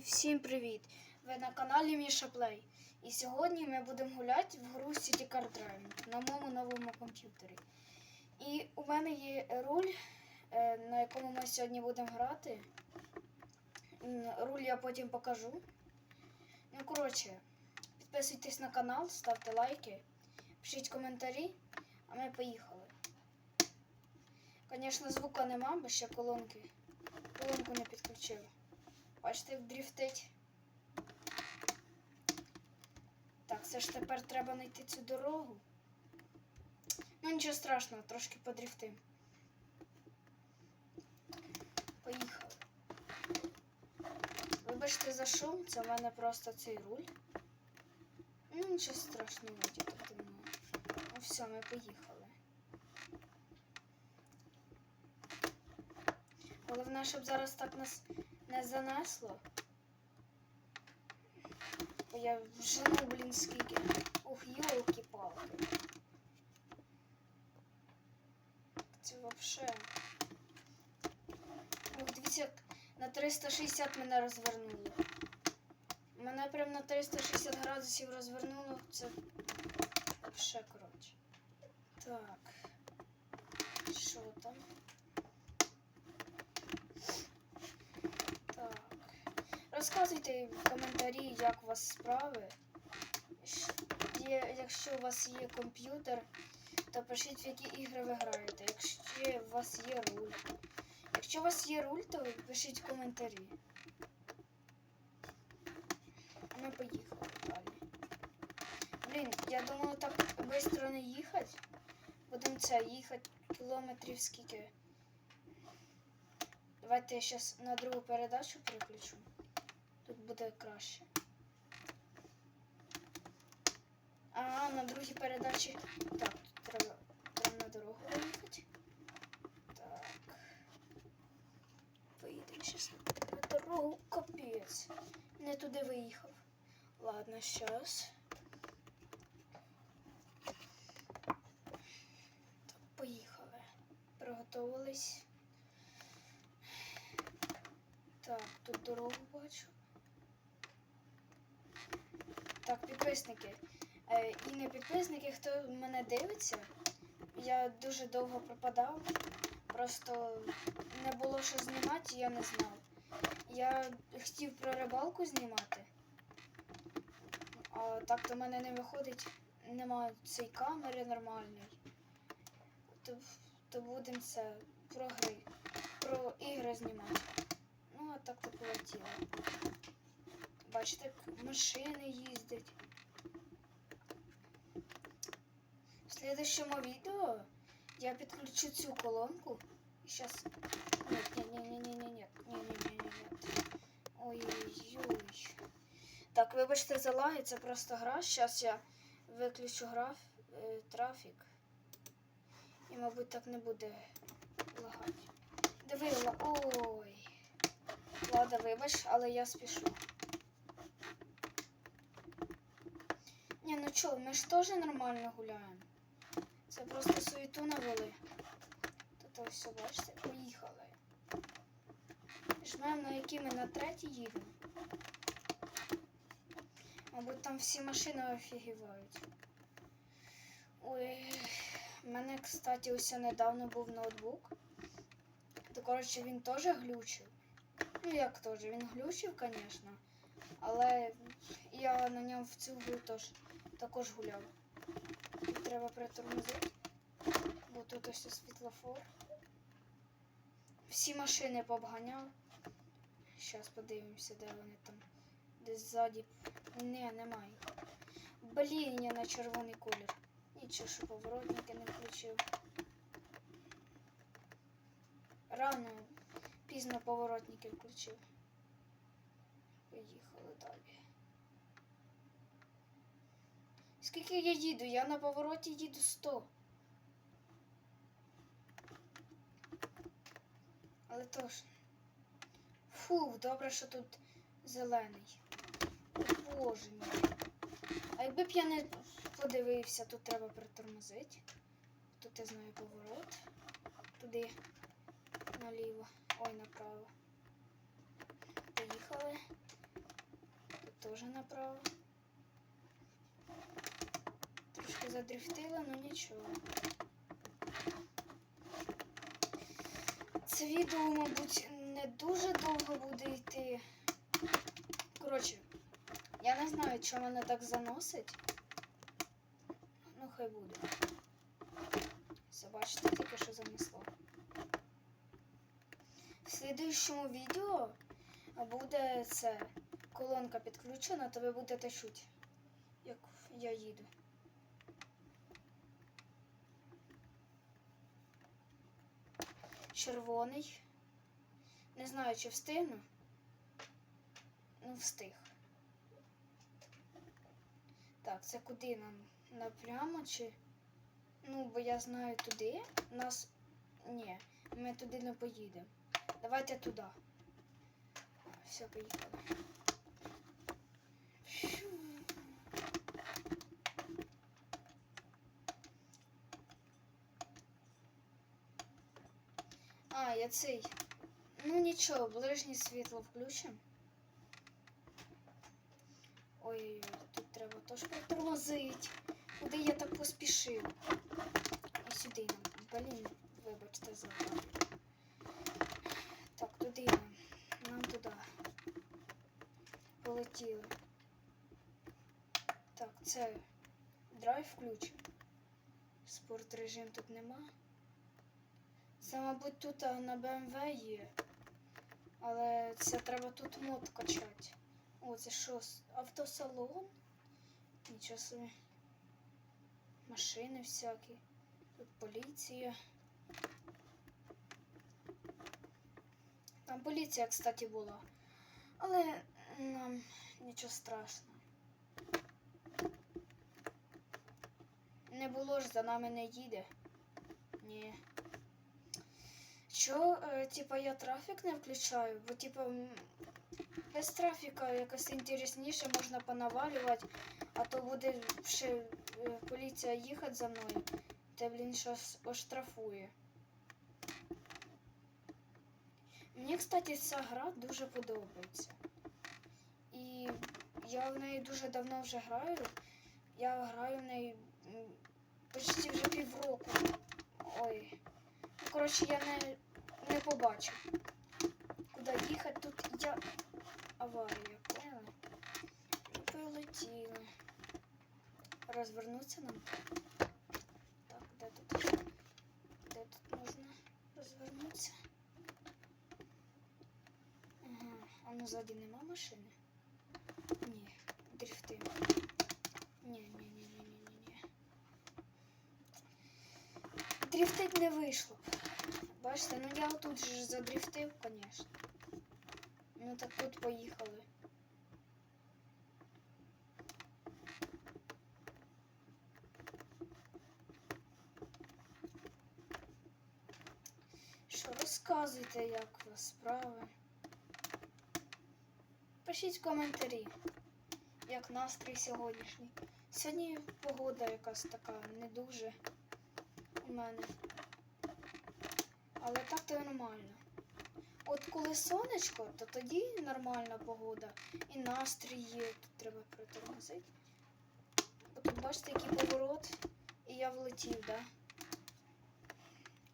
всім привіт! Ви на каналі Міша Плей. І сьогодні ми будемо гуляти в гру City Car Driving на моєму новому комп'ютері. І у мене є руль, е, на якому ми сьогодні будемо грати. Руль я потім покажу. Ну, коротше, підписуйтесь на канал, ставте лайки, пишіть коментарі, а ми поїхали. Звісно, звука нема, бо ще колонки. Колонку не підключив. Бачите, дріфтить. Так, це ж тепер треба знайти цю дорогу. Ну нічого страшного, трошки подріфтим. Поїхали. Вибачте за шум, це в мене просто цей руль. Ну нічого страшного, думаю. Ну все, ми поїхали. Головне, щоб зараз так нас не занесло. Я жену, блін, скільки. Ух, йолки-палки. Це вообще. Ух, дивіться, як на 360 мене розвернуло. Мене прям на 360 градусів розвернуло. Це вообще, коротше. Так. Що там? Так. Розказуйте в коментарі, як у вас справи. Якщо у вас є комп'ютер, то пишіть, в які ігри ви граєте. Якщо у вас є руль. Якщо у вас є руль, то пишіть коментарі. Ми поїхали далі. Блін, я думаю, так швидко не їхати. Будемо це їхати кілометрів скільки. Давайте я зараз на другу передачу переключу. Тут буде краще. А, на другій передачі. Так, тут треба прямо на дорогу виїхати. Так. Поїдемо зараз на дорогу. Капець. Не туди виїхав. Ладно. Так, поїхали. Приготувались. Так, тут дорогу бачу. Так, підписники. Е, і не підписники, хто мене дивиться. Я дуже довго пропадав. Просто не було що знімати, я не знав. Я хотів про рибалку знімати. А так то мене не виходить. Нема цієї камери нормальної. То, то будемо це про гри, про ігри знімати. Ну, а так то полетіло. Бачите, машини їздять. В следующому відео я підключу цю колонку. І зараз. Нет, нет, нет, нет, нет, нет, нет, нет, нет, нет. Ой-ой-ой. Так, вибачте за лаги, це просто гра. Зараз я виключу граф, е, трафік. І, мабуть, так не буде лагати. Диви. Ой. Влада, вибач, але я спішу. Ні, ну чо, ми ж теж нормально гуляємо. Це просто суету навели. Тут ось все, бачите, поїхали. Жмемо на які ми на третій їдемо. Мабуть, там всі машини офігівають. Ой, в мене, кстати, ось недавно був ноутбук. То, коротше, він теж глючив. Ну, як теж, він глючив, звісно. Але я на ньому в цю гру теж, також гуляв. Треба притормозити, бо тут ось світлофор. Всі машини пообганяв. Зараз подивимося, де вони там. Десь ззаді. Не, немає. Блін, я на червоний колір. Нічого, що поворотники не включив. Рано, пізно поворотники включив. Поїхали далі. Скільки я їду? Я на повороті їду 100. Але тож. Фу, добре, що тут зелений. Боже мій. А якби б я не подивився, тут треба притормозити. Тут я знаю поворот. Туди наліво. Ой, направо. Поїхали. Тут теж направо. Трошки задрифтила, ну нічого. Це відео, мабуть, не дуже довго буде йти. Коротше, я не знаю, чому мене так заносить. Ну, хай буде. Все, бачите, тільки що занесло. В слідуючому відео буде це колонка підключена, то ви будете чути, як я їду. Червоний. Не знаю, чи встигну. Ну, встиг. Так, це куди нам? Напрямо чи. Ну, бо я знаю туди. Нас. Ні, ми туди не поїдемо. Давайте туди. Все, поїхали. Я цей. Ну нічого, ближнє світло включимо. Ой, тут треба теж притормозити. Куди я так поспішив? І сюди нам. Блін, вибачте за. Так, туди нам. Нам туди. Полетіли. Так, це драйв включимо. Спорт режим тут нема. Це, мабуть, тут на BMW є. Але це треба тут мод качати. О, це що? Автосалон? Нічого собі. Машини всякі. Тут поліція. Там поліція, кстати, була. Але нам нічого страшного. Не було ж за нами не їде. Ні. Що, е, типа, я трафік не включаю, бо типа без трафіка якось інтересніше можна понавалювати, а то буде ще е, поліція їхати за мною, та блін щось оштрафує. Мені, кстати, ця гра дуже подобається. І я в неї дуже давно вже граю. Я граю в неї почти вже півроку. Ой. Коротше, я не, не побачив. Куди їхати? Тут я аварія, поняла? Полетіли. Розвернутися нам. Так, де тут? Де тут можна розвернутися? Ага, а ну ззаді нема машини? Ні, дрифти. Ні, ні, ні, ні, ні, ні, ні. Дрифтить не вийшло. Бачите, ну я тут же задрифтив, звісно. Ну так тут поїхали. Що розказуйте, як у вас справи? Пишіть коментарі, як настрій сьогоднішній. Сьогодні погода якась така не дуже у мене. Але так то нормально. От коли сонечко, то тоді нормальна погода. І настрій є. Тут треба притормозити. Тут бачите, який поворот. І я влетів, да?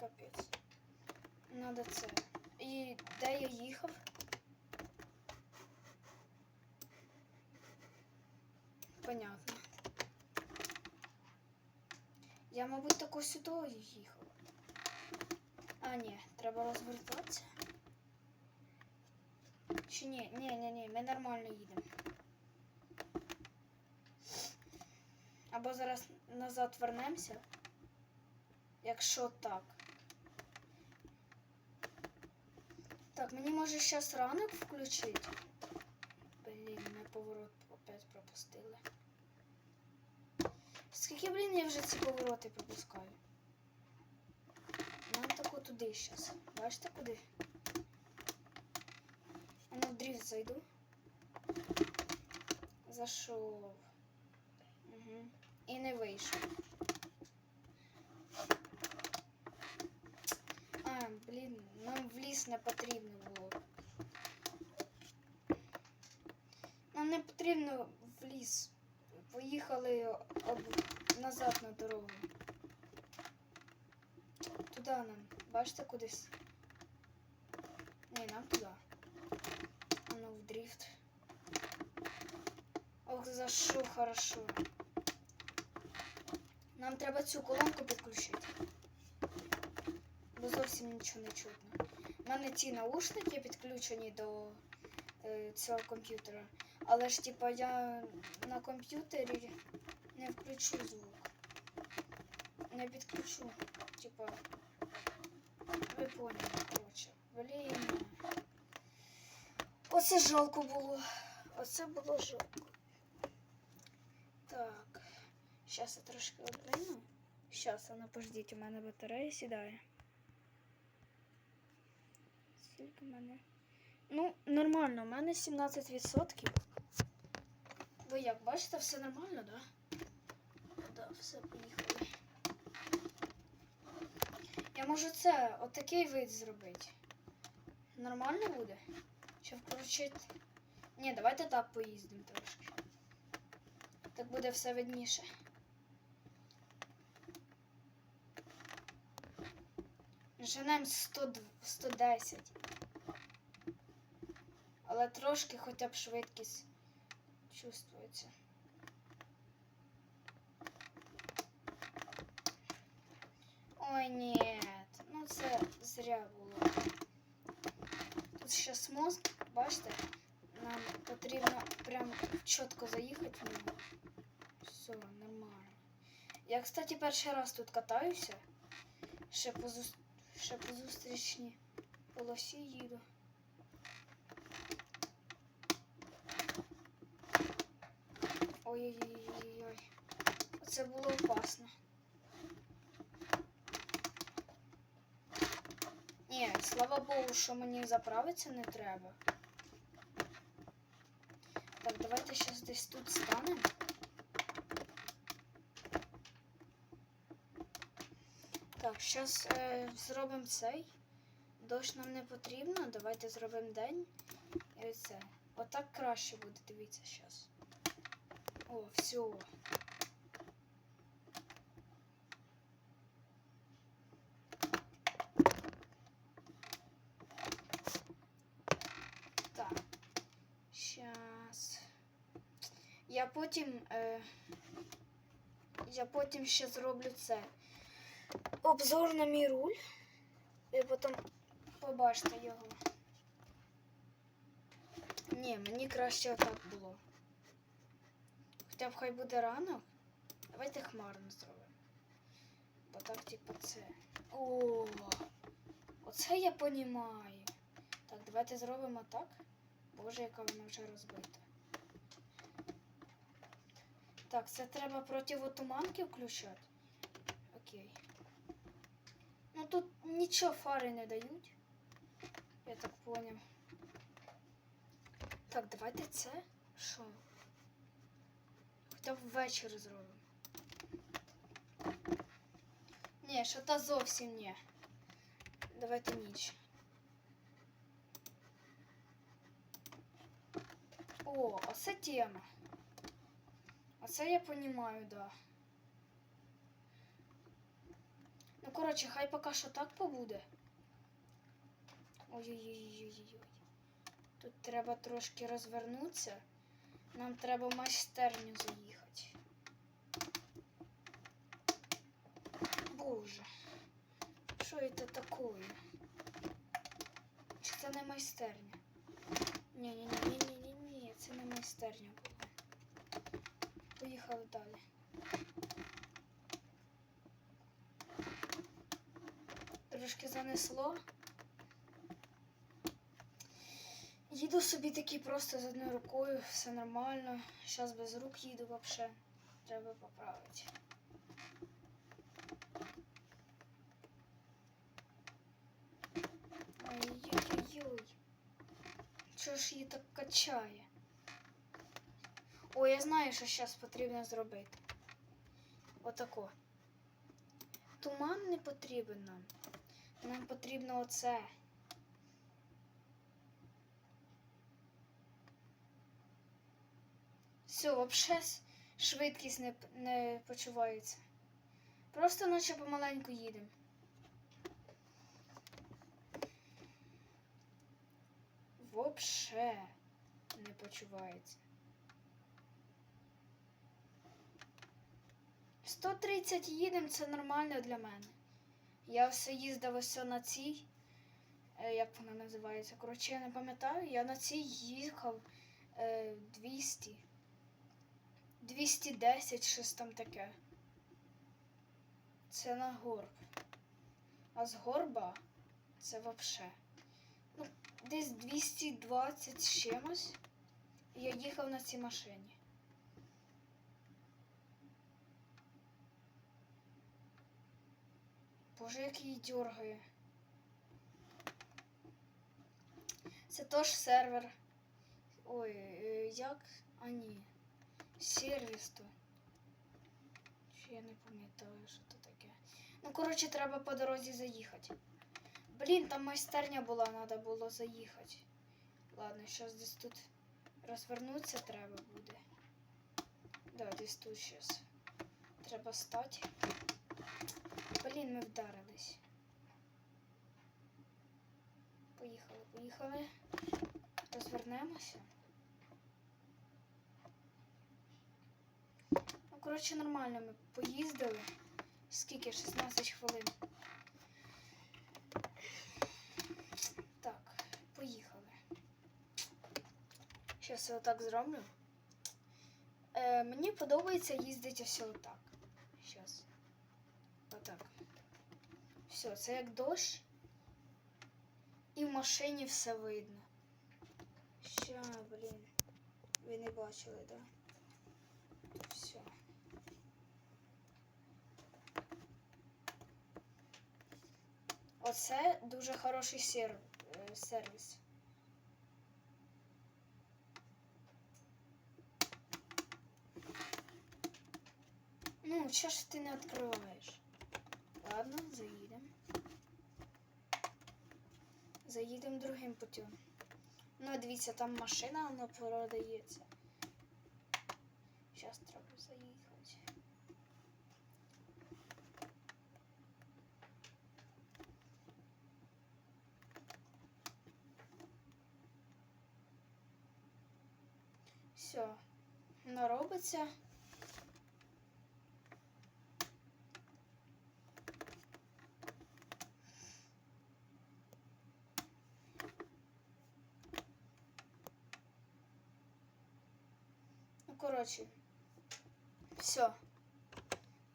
Капець. Надо це. І де я їхав? Понятно. Я, мабуть, тако сюди їхав. А, ні, треба розвертатися. Чи ні? Ні, ні, ні, ми нормально їдемо. Або зараз назад вернемося. Якщо так. Так, мені може зараз ранок включити. Блін, ми поворот опять пропустили. Скільки, блін, я вже ці повороти пропускаю? Туди зараз. Бачите куди? А ну в дріфт зайду. Зайшов. Угу. І не вийшов. А, блін, нам в ліс не потрібно було. Нам не потрібно в ліс. Поїхали об... назад на дорогу. Туди нам. Бачите кудись? Ні, нам туди. Ну в дріфт. Ох, за що хорошо. Нам треба цю колонку підключити. Бо зовсім нічого не чутно. У мене ті наушники підключені до е, цього комп'ютера. Але ж типа я на комп'ютері не включу звук. Не підключу. Типа. Ви поняли, коротше. Блін. Оце жалко було. Оце було жалко. Так. Зараз я трошки одвину. Зараз, ну пождіть, у мене батарея сідає. Скільки в мене? Ну, нормально, у мене 17%. Ви як бачите, все нормально, да? Да, все, поїхали. Я можу це, отакий вид зробити. Нормально буде? Чи включити? Ні, давайте так поїздимо трошки. Так буде все видніше. Женем 110. Але трошки хоча б швидкість чувствується. Ой, ні, ну це зря було. Тут зараз мост, бачите, нам потрібно прям чітко заїхати в нього. Все, нормально. Я, кстати, перший раз тут катаюся. Ще по, зус... ще по зустрічній полосі їду. Ой-ой-ой-ой. Це було опасно. Ні, слава Богу, що мені заправитися не треба. Так, давайте зараз десь тут станемо. Так, зараз е, зробимо цей. Дощ нам не потрібно. Давайте зробимо день. І оце. Отак краще буде, дивіться зараз. О, все. Так. Щас. Я потім. Е, я потім ще зроблю це. Обзор на мій руль. І потім побачите його. Ні, мені краще отак було. Хоча б хай буде ранок. Давайте хмарно зробимо. Бо так, типу, це. О, оце я понімаю. Так, давайте зробимо так. Боже, яка вона вже розбита. Так, це треба противотуманки включати. Окей. Ну тут нічого фари не дають. Я так поняв. Так, давайте це. Що? Хоча б ввечері зробимо. Ні, що та зовсім ні. Давайте ніч. О, оце тема. Оце я понімаю, да. Ну, коротше, хай поки що так побуде. Ой-ой-ой-ой-ой. Тут треба трошки розвернутися. Нам треба в майстерню заїхати. Боже. Що це таке? Чи це не майстерня? Ні-ні-ні-ні-ні-ні, це не майстерня була. Поїхали далі. Трошки занесло. Їду собі таки просто з одною рукою, все нормально. Зараз без рук їду взагалі. Треба поправити. Ой-ой-ой. Чого ж її так качає? Ой, я знаю, що зараз потрібно зробити. Отако. Туман не потрібен нам. Нам потрібно оце. Все, взагалі швидкість не, не почувається. Просто наче помаленьку їдемо. Вообще не почувається. 130 їдемо, це нормально для мене. Я все їздив ось на цій. е, Як вона називається? Коротше, я не пам'ятаю. Я на цій їхав е, 200. 210, щось там таке. Це на горб. А з горба це вообще. Ну, десь 220 з чимось. Я їхав на цій машині. Боже, як її дергає. Це теж сервер. Ой, е, як? А ні. Сервіс то. Чи я не пам'ятаю, що то таке. Ну, коротше, треба по дорозі заїхати. Блін, там майстерня була, треба було заїхати. Ладно, зараз десь тут розвернутися треба буде. Да, десь тут зараз. Треба стати. Блін, ми вдарились. Поїхали, поїхали. Розвернемося. Ну, коротше, нормально ми поїздили. Скільки? 16 хвилин. Так, поїхали. Зараз я отак зроблю. Е, мені подобається їздити ось отак. Зараз. Отак. Все, це як дощ. І в машині все видно. Ща, блін. Ви не бачили, да? Все. Оце дуже хороший сер... е, сервіс. Ну, чого ж ти не відкриваєш? Ладно, заїдемо. Заїдемо другим путем. Ну, дивіться, там машина, вона продається. Зараз треба заїхати. Все, вона робиться. Ну, коротше, все.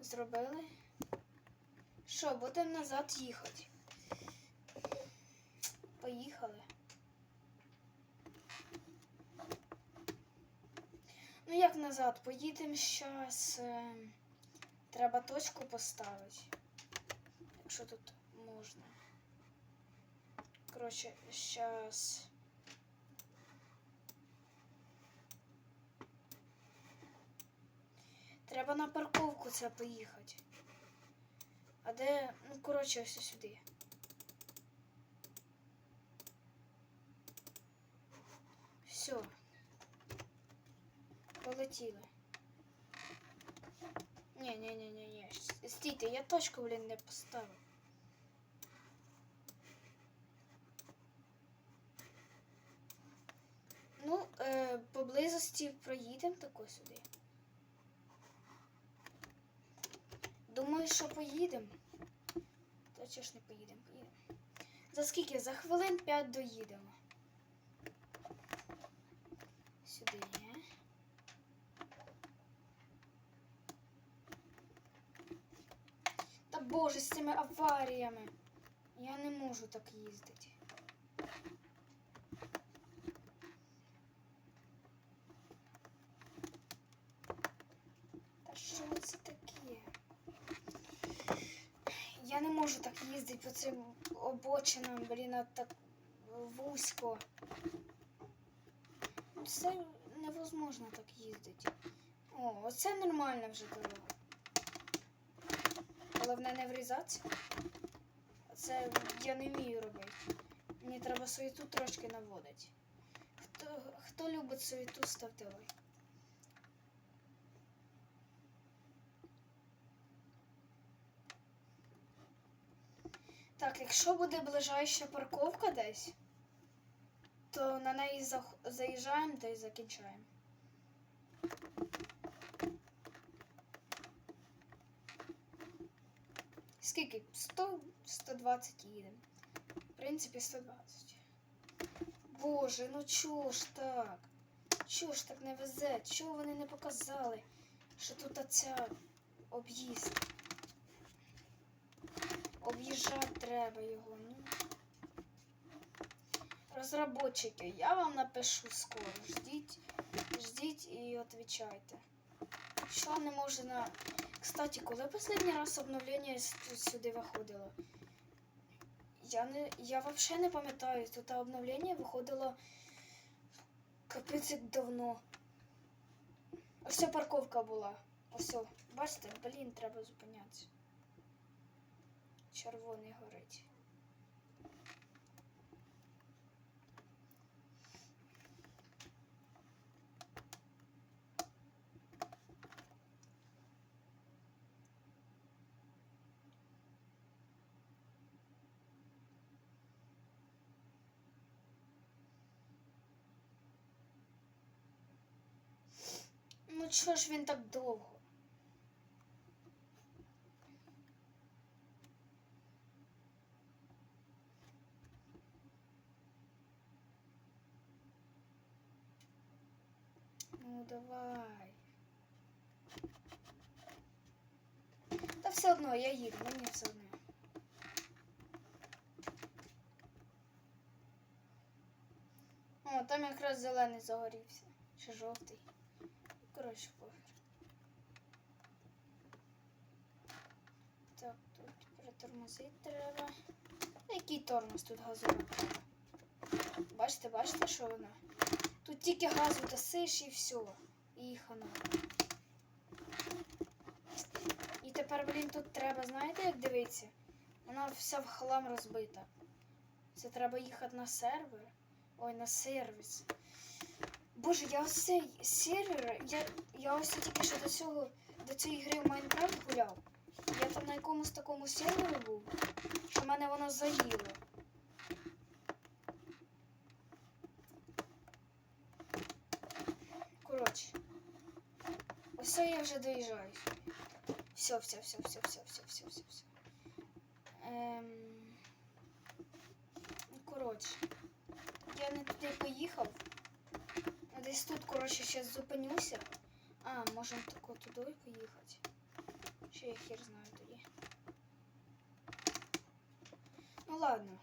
Зробили. Що, будемо назад їхати. Поїхали. Ну як назад? Поїдемо зараз. Треба точку поставити. Якщо тут можна. Коротше, зараз. Треба на парковку це поїхати. А де. Ну, коротше, ось сюди. Все. Полетіли. Ні, ні, ні, ні, ні. Стійте, я точку, блін, не поставив. Ну, е, поблизості проїдемо тако сюди. Думаю, що поїдемо. Та чого ж не поїдемо? Поїдемо. За скільки? За хвилин 5 доїдемо. Сюди є. Та боже, з цими аваріями. Я не можу так їздити. Та що це таке? Я не їздити по цим обочинам, блін, так вузько. Це невозможно так їздити. О, оце нормальна вже дорога. Головне не врізатися. Це я не вмію робити. Мені треба суету трошки наводити. Хто, хто любить суету, ставте лайк. Якщо буде ближайша парковка десь, то на неї заїжджаємо та й закінчаємо. Скільки? 100, 120 їдемо. В принципі, 120. Боже, ну чого ж так? Чого ж так не везе? Чого вони не показали, що тут оця об'їзд? Об'їжджати треба його. Ну. Розработчики, я вам напишу скоро. Ждіть, ждіть і відповідайте. Що не може на. Кстати, коли останній раз обновлення сюди виходило? Я не. Я взагалі не пам'ятаю. Тут обновлення виходило капець давно. Ось парковка була. Ось. Бачите, блін, треба зупинятися. Червоний горить. Ну чого ж він так довго? Ну давай. Та все одно я їду, мені все одно. О, там якраз зелений загорівся. Чи жовтий. Коротше, похер. Так, тут притормозити треба. Який тормоз тут треба? Бачите, бачите, що вона? Тут тільки газу досиш і все. І хана. Тепер, блін, тут треба, знаєте, як дивитися? Вона вся в хлам розбита. Це треба їхати на сервер. Ой, на сервіс. Боже, я ось цей сервер, я, я ось тільки що до цього до цієї гри в Майнкрафт гуляв. Я там на якомусь такому сервері був, що мене воно заїло. Коротше. Ось це я вже доїжджаю. Все, все, все, все, все, все, все, все, все. Ем... ну, Коротше. Я не туди поїхав. А Десь тут, коротше, зараз зупинюся. А, можемо тако туди поїхати. Ще я хер знаю тоді. Ну ладно.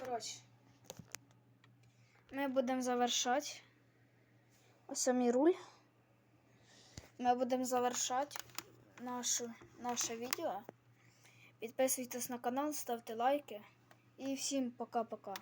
Коротше. Ми будемо завершати. Ось руль. Ми будемо завершати нашу, наше відео. Підписуйтесь на канал, ставте лайки. І всім пока-пока.